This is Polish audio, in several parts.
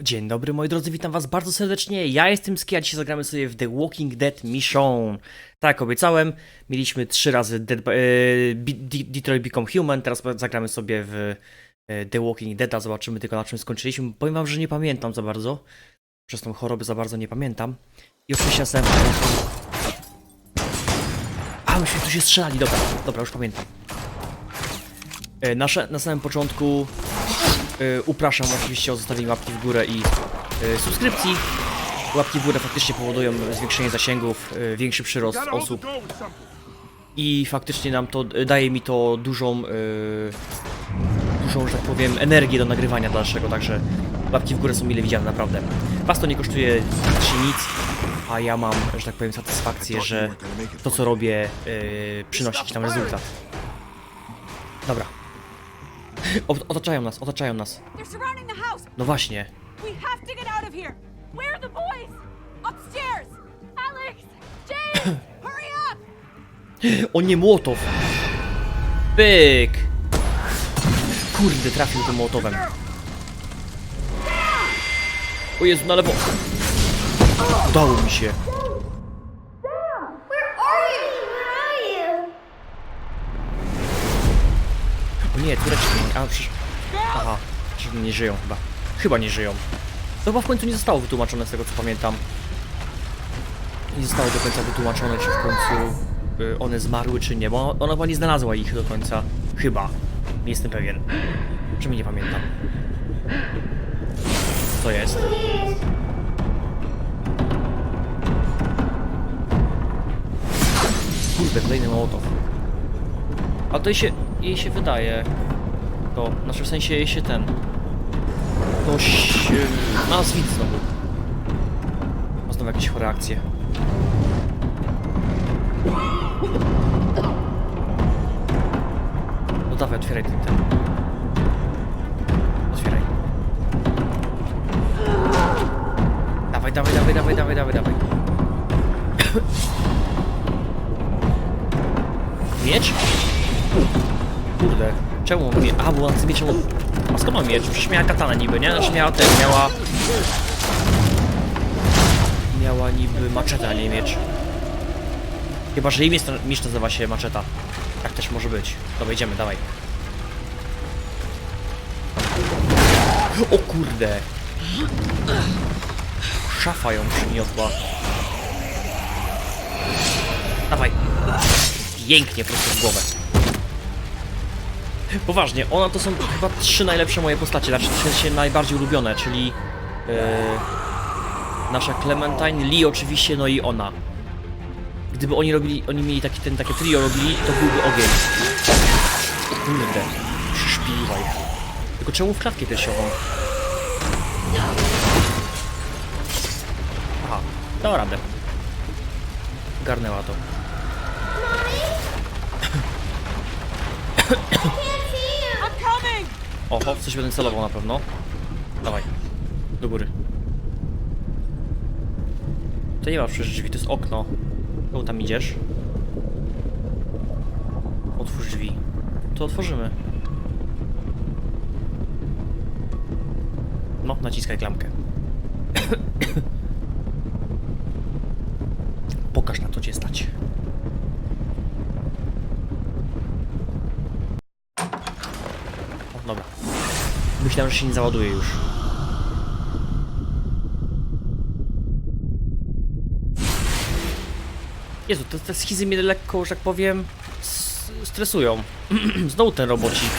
Dzień dobry moi drodzy, witam was bardzo serdecznie. Ja jestem Ski, a dzisiaj zagramy sobie w The Walking Dead Mission. Tak obiecałem, mieliśmy trzy razy Dead, e, Detroit Become Human, teraz zagramy sobie w e, The Walking Dead, a zobaczymy tylko na czym skończyliśmy. Powiem wam, że nie pamiętam za bardzo. Przez tą chorobę za bardzo nie pamiętam. I oczywiście na samym początku... A, myśmy tu się strzelali, dobra, dobra, już pamiętam. E, Nasze, na samym początku Y, upraszam oczywiście o zostawienie łapki w górę i y, subskrypcji. Łapki w górę faktycznie powodują zwiększenie zasięgów, y, większy przyrost osób i faktycznie nam to y, daje mi to dużą, y, dużą, że tak powiem, energię do nagrywania dalszego, także łapki w górę są mile widziane, naprawdę. Was to nie kosztuje nic, a ja mam, że tak powiem, satysfakcję, że to co robię y, przynosi jakiś tam rezultat. Dobra. O, otaczają nas, otaczają nas. They're surrounding the house. No właśnie. We have to get out of here. Where are the boys? Upstairs. Alex, James, hurry up. O nie, Młotow! Pyk! Kurde, trafił tym Młotowem. O Jezu, na lewo! Udało mi się. Where are you? Where are you? O nie, tureczki. A. Aha, przecież nie żyją chyba. Chyba nie żyją. To chyba w końcu nie zostało wytłumaczone z tego co pamiętam. Nie zostało do końca wytłumaczone, czy w końcu y, one zmarły, czy nie, bo ona chyba nie znalazła ich do końca. Chyba. Nie jestem pewien. Czy nie pamiętam. Co jest? Kurde, kolejny mołotow. A jej się, jej się wydaje. To, znaczy w sensie jej się ten. To się... Nas widz znowu. Ma znowu jakieś chore akcje. No dawaj, otwieraj ten, ten. Otwieraj. Dawaj, dawaj, dawaj, dawaj, dawaj, dawaj, dawaj. Miecz? Kurde, czemu on mie... A, bo on z mieczem... A skąd ma miecz? Przecież miała katana niby, nie? Znaczy miała ten, miała... Miała niby maczetę, a nie miecz. Chyba, że imię miecz nazywa się maczeta. Tak też może być. Dobra, idziemy, dawaj. O kurde! Szafa ją przyniosła. Dawaj. Pięknie prosto w głowę. Poważnie, ona to są chyba trzy najlepsze moje postacie, znaczy w sensie najbardziej ulubione, czyli e, nasza Clementine, Lee oczywiście, no i ona. Gdyby oni robili, oni mieli taki, ten, takie trio robili, to byłby ogień. Kurde, przyszpiliwa ich. Tylko czemu w klatkę piersiową? Aha, dała radę. Garnęła to. Oho, w coś będę celował na pewno. Dawaj. Do góry. To nie ma przecież drzwi, to jest okno. Czemu tam idziesz? Otwórz drzwi. To otworzymy. No, naciskaj klamkę. Pokaż na co cię stać. O, dobra. Myślałem, że się nie załaduje już. Jezu, te, te schizy mnie lekko, że tak powiem, stresują. Znowu ten robocik.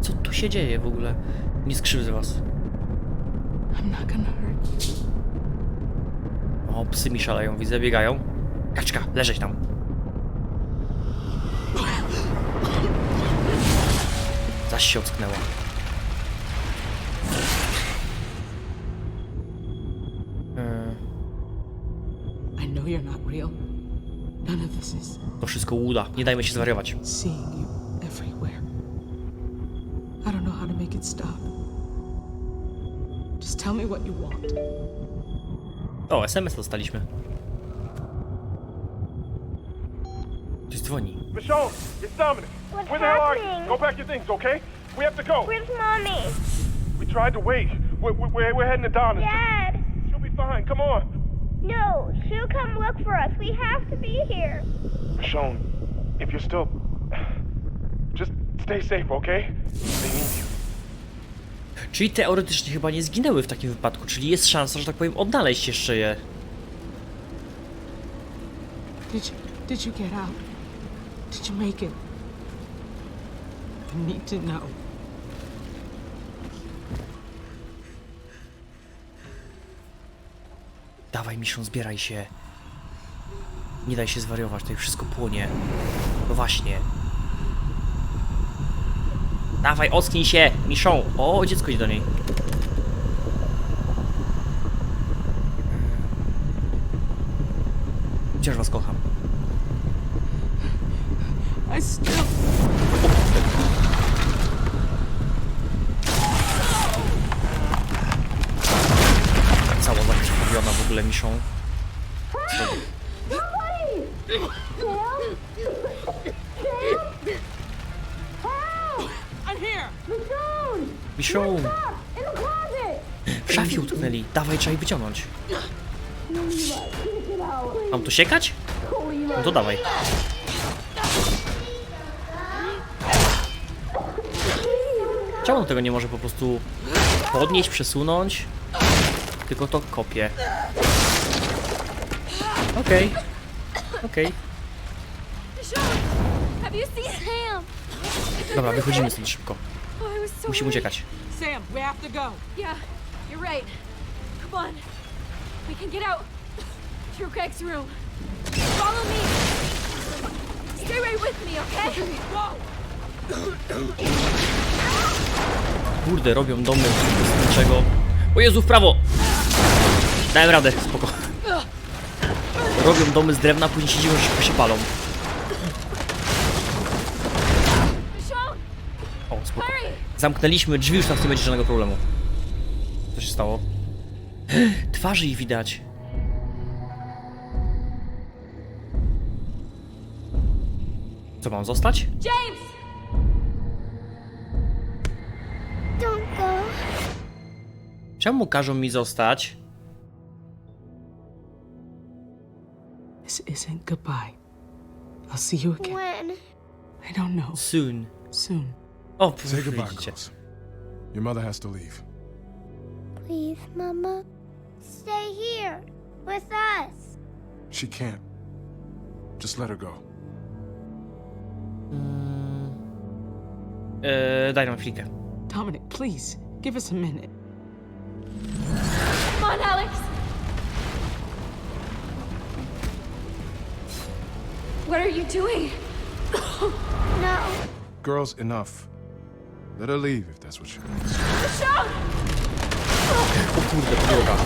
Co tu się dzieje w ogóle? Nie skrzywdzę was. O, psy mi szaleją, widzę, biegają. Kaczka, leżeć tam. Zaś się ocknęła. To wszystko uda, nie dajmy się zwariować. seeing you everywhere. I don't know how to make it stop. Just tell me what you want. O, SMS dostaliśmy. To jest dzwoni. Michonne, it's Dominic. What's Where the hell are you? happening? Go pack your things, okay? We have to go. Where's mommy? We tried to wait. We're, we're, we're heading to Donna's. Dad! She'll be fine. Come on. No, she'll come look for us. We have to be here. Michonne, if you're still. Just stay safe, okay? They need you. Czyli teoretycznie chyba nie zginęły w takim wypadku, czyli jest szansa, że tak powiem, odnaleźć jeszcze je. Did you did you get out? Did you make it? I need to know. Dawaj, Miszon, zbieraj się. Nie daj się zwariować, tutaj wszystko płonie. No właśnie. Dawaj, ocknij się, Miszą. O, dziecko idzie do niej. Chociaż was kocham. Still Cała zakrwawiona w ogóle the closet! W szafie utknęli. Dawaj, trzeba ich wyciągnąć. Mam to siekać? No to dawaj. Czemu on tego nie może po prostu podnieść, przesunąć? Tylko to kopie. Okej. Okej. You seen Sam? Dobra, wychodzimy stąd szybko. Musimy uciekać. Sam, we have to go. Yeah, you're right. Come on. We can get out through Greg's room. Follow me. Stay right with me, okay? Kurde, robią domy z niczego. O Jezu, w prawo! Dałem radę, spoko. Robią domy z drewna, później się dziwią, że się palą. O, spoko. Zamknęliśmy drzwi, już tam nie będzie żadnego problemu. Co się stało? Twarzy ich widać. Co, mam zostać? James! Czemu każą mi zostać? This isn't goodbye. I'll see you again. When? I don't know. Soon. Soon. O, Say goodbye, widzicie. girls. Your mother has to leave. Please, Mama. Stay here with us. She can't. Just let her go. Eee, mm. daj nam chwilkę. Dominic, please, give us a minute. Come on, Alex! What are you doing? No. Girls, enough. Let her leave if that's what she wants. Michonne! O kurde, podłoga.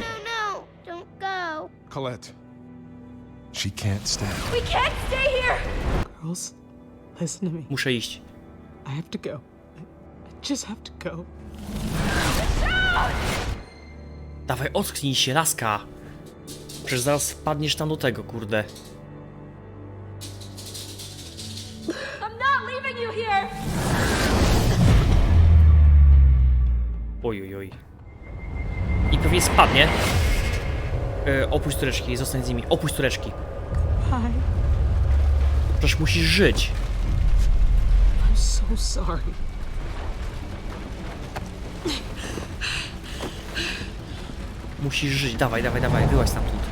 No, no. Don't go. Colette. She can't stay. We can't stay here! Girls, listen to me. Muszę iść. I have to go. I I just have to go. Dawaj, ocknij się, laska. Przecież zaraz wpadniesz tam do tego, kurde. Here! Oj, oj, oj. I pewnie spadnie. E, opuść tureczki, zostań z nimi. Opuść tureczki. Przecież musisz żyć. I'm so sorry. Musisz żyć. Dawaj, dawaj, dawaj, wyłaź stamtąd.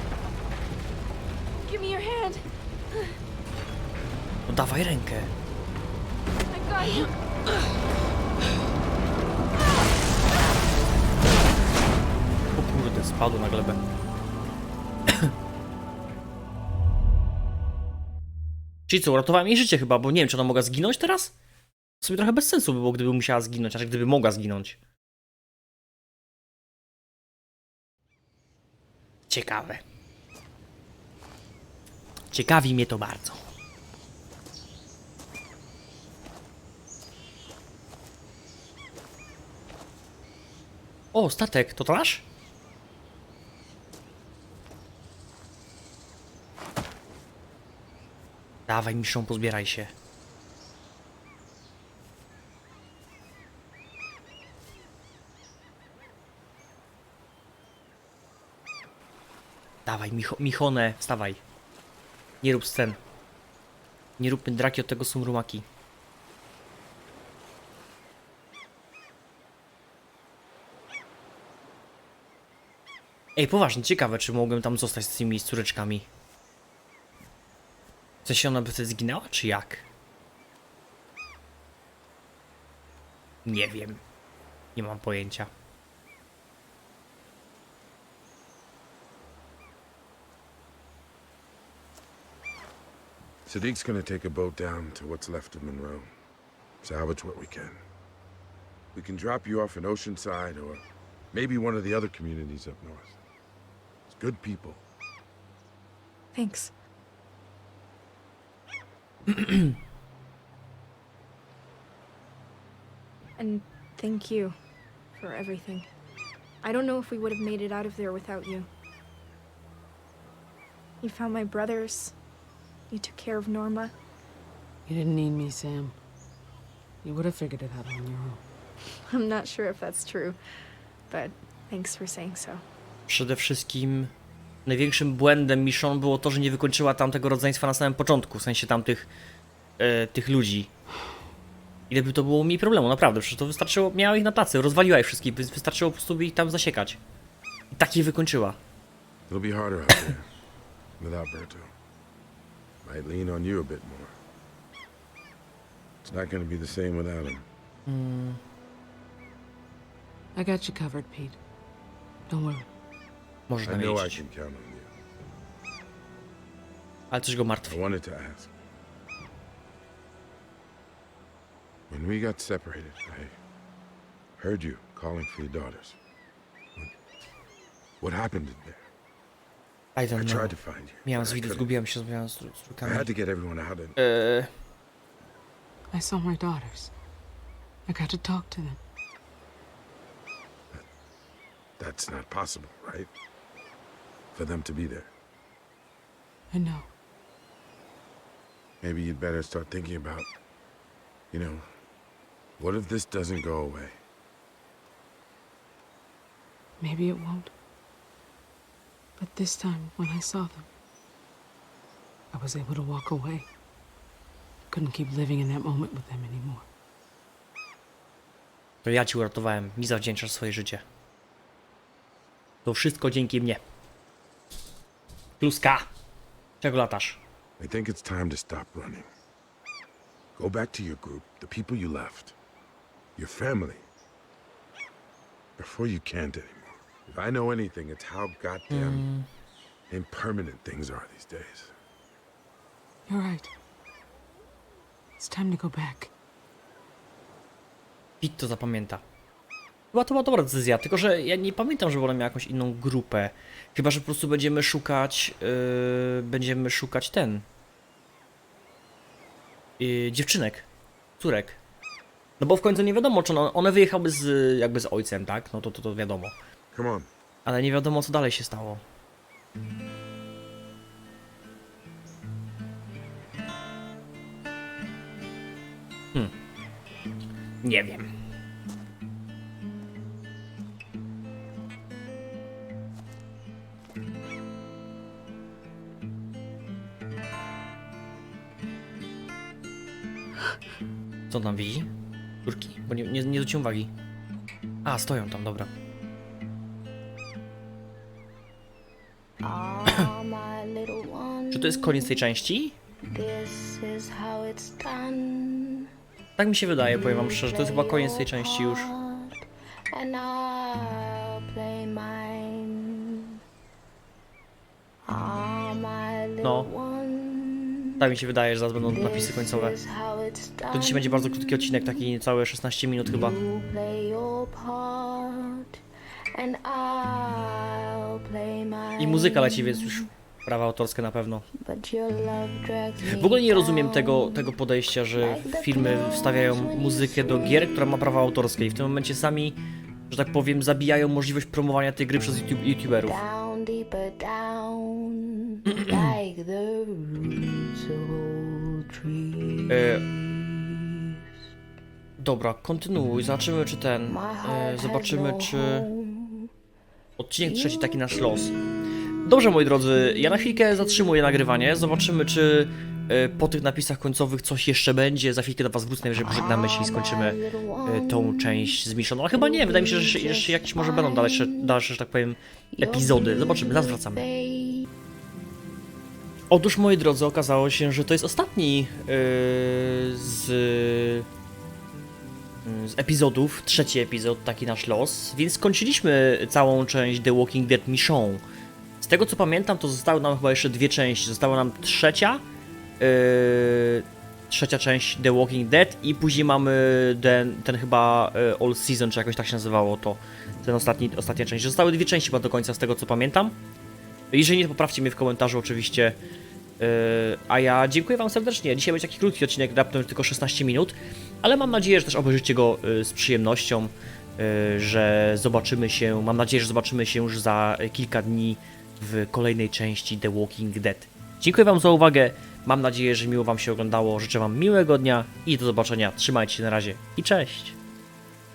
No dawaj rękę. O kurde, spadł na glebę. Czyli co, uratowałem jej życie chyba, bo nie wiem, czy ona mogła zginąć teraz? W sumie trochę bez sensu by było, gdyby musiała zginąć, znaczy gdyby mogła zginąć. Ciekawe. Ciekawi mnie to bardzo. O, statek, to nasz? Dawaj, Miszą, pozbieraj się. Dawaj, Micho Michone, wstawaj. Nie rób scen. Nie róbmy draki od tego sumrumaki. Ej, poważnie, ciekawe, czy mogłem tam zostać z tymi córeczkami. W sensie ona by wtedy zginęła, czy jak? Nie wiem. Nie mam pojęcia. Sadiq's gonna take a boat down to what's left of Monroe. Salvage what we can. We can drop you off in Oceanside or maybe one of the other communities up north. It's good people. Thanks. And thank you for everything. I don't know if we would have made it out of there without you. You found my brothers. You took care of Norma. You didn't need me, Sam. You would have figured it out on your own. I'm not sure if that's true, but thanks for saying so. Przede wszystkim największym błędem Michonne było to, że nie wykończyła tamtego rodzeństwa na samym początku, w sensie tamtych e, tych ludzi. Ile by to było mi problemu, naprawdę, przecież to wystarczyło, miała ich na pracy, rozwaliła ich wszystkich, więc wystarczyło po prostu by ich tam zasiekać. I tak je wykończyła. It'll be harder out there without Berto. Might lean on you a bit more. It's not gonna be the same without him. Hmm. I got you covered, Pete. Don't worry. Może I tam know I can count on you. Ale coś go martwi. I wanted to ask. When we got separated, I heard you calling for your daughters. What, what happened in there? I I don't know. tried to find you. Miałem but z I widu, couldn't. zgubiłem się, zgubiłem z, z I trójkami. had to get everyone out and Eee, I saw my daughters. I got to talk to them. that's not possible, right? For them to be there. I know. Maybe you'd better start thinking about, you know, what if this doesn't go away? Maybe it won't. But this time, when I saw them, I was able to walk away. Couldn't keep living in that moment with them anymore. to ja ci uratowałem, mi zawdzięczasz swoje życie. To wszystko dzięki mnie. Kluska! Czego latasz? I think it's time to stop running. Go back to your group, the people you left, your family. Before you can't anymore. If I know anything, it's how goddamn impermanent things are these days. You're right. It's time to go back. Pit to zapamięta. Chyba to była dobra decyzja, tylko że ja nie pamiętam, żeby ona miała jakąś inną grupę. Chyba, że po prostu będziemy szukać. Yy, będziemy szukać ten. Yy, dziewczynek. Córek. No bo w końcu nie wiadomo, czy one, one wyjechały z, jakby z ojcem, tak? No to, to, to wiadomo. Come on. Ale nie wiadomo, co dalej się stało. Hmm. Nie wiem. Co tam widzi? Turki? Bo nie, nie, nie zwróciłem uwagi. A, stoją tam, dobra. To jest koniec tej części? Tak mi się wydaje, powiem wam szczerze, to jest chyba koniec tej części już. No. Tak mi się wydaje, że zaraz będą napisy końcowe. To dzisiaj będzie bardzo krótki odcinek, taki niecałe 16 minut chyba. I muzyka leci, więc już prawa autorskie na pewno. W ogóle nie rozumiem tego, tego podejścia, że filmy wstawiają muzykę do gier, która ma prawa autorskie i w tym momencie sami, że tak powiem, zabijają możliwość promowania tej gry przez YouTube, youtuberów. E, dobra, kontynuuj. Zobaczymy, czy ten. E, zobaczymy, czy. Odcinek trzeci, taki nasz los. Dobrze, moi drodzy, ja na chwilkę zatrzymuję nagrywanie. Zobaczymy, czy e, po tych napisach końcowych coś jeszcze będzie. Za chwilkę do Was wrócę, najwyżej pożegnamy się i skończymy e, tą część z Mission. Ale chyba nie, wydaje mi się, że jeszcze, jakieś może będą dalsze, dalsze, że tak powiem, epizody. Zobaczymy, zaraz wracamy. Otóż, moi drodzy, okazało się, że to jest ostatni yy, z, z epizodów, trzeci epizod, taki nasz los, więc skończyliśmy całą część The Walking Dead Mission. Tego co pamiętam, to zostały nam chyba jeszcze dwie części. Została nam trzecia, yy, trzecia część The Walking Dead i później mamy ten, ten chyba yy, All Season, czy jakoś tak się nazywało to, ten ostatni, ostatnia część. Zostały dwie części chyba do końca, z tego co pamiętam. Jeżeli nie, poprawcie mnie w komentarzu oczywiście. Yy, a ja dziękuję Wam serdecznie. Dzisiaj będzie taki krótki odcinek, raptem tylko 16 minut, ale mam nadzieję, że też obejrzycie go yy, z przyjemnością, yy, że zobaczymy się, mam nadzieję, że zobaczymy się już za kilka dni w kolejnej części The Walking Dead. Dziękuję Wam za uwagę, mam nadzieję, że miło Wam się oglądało, życzę Wam miłego dnia i do zobaczenia. Trzymajcie się na razie i cześć!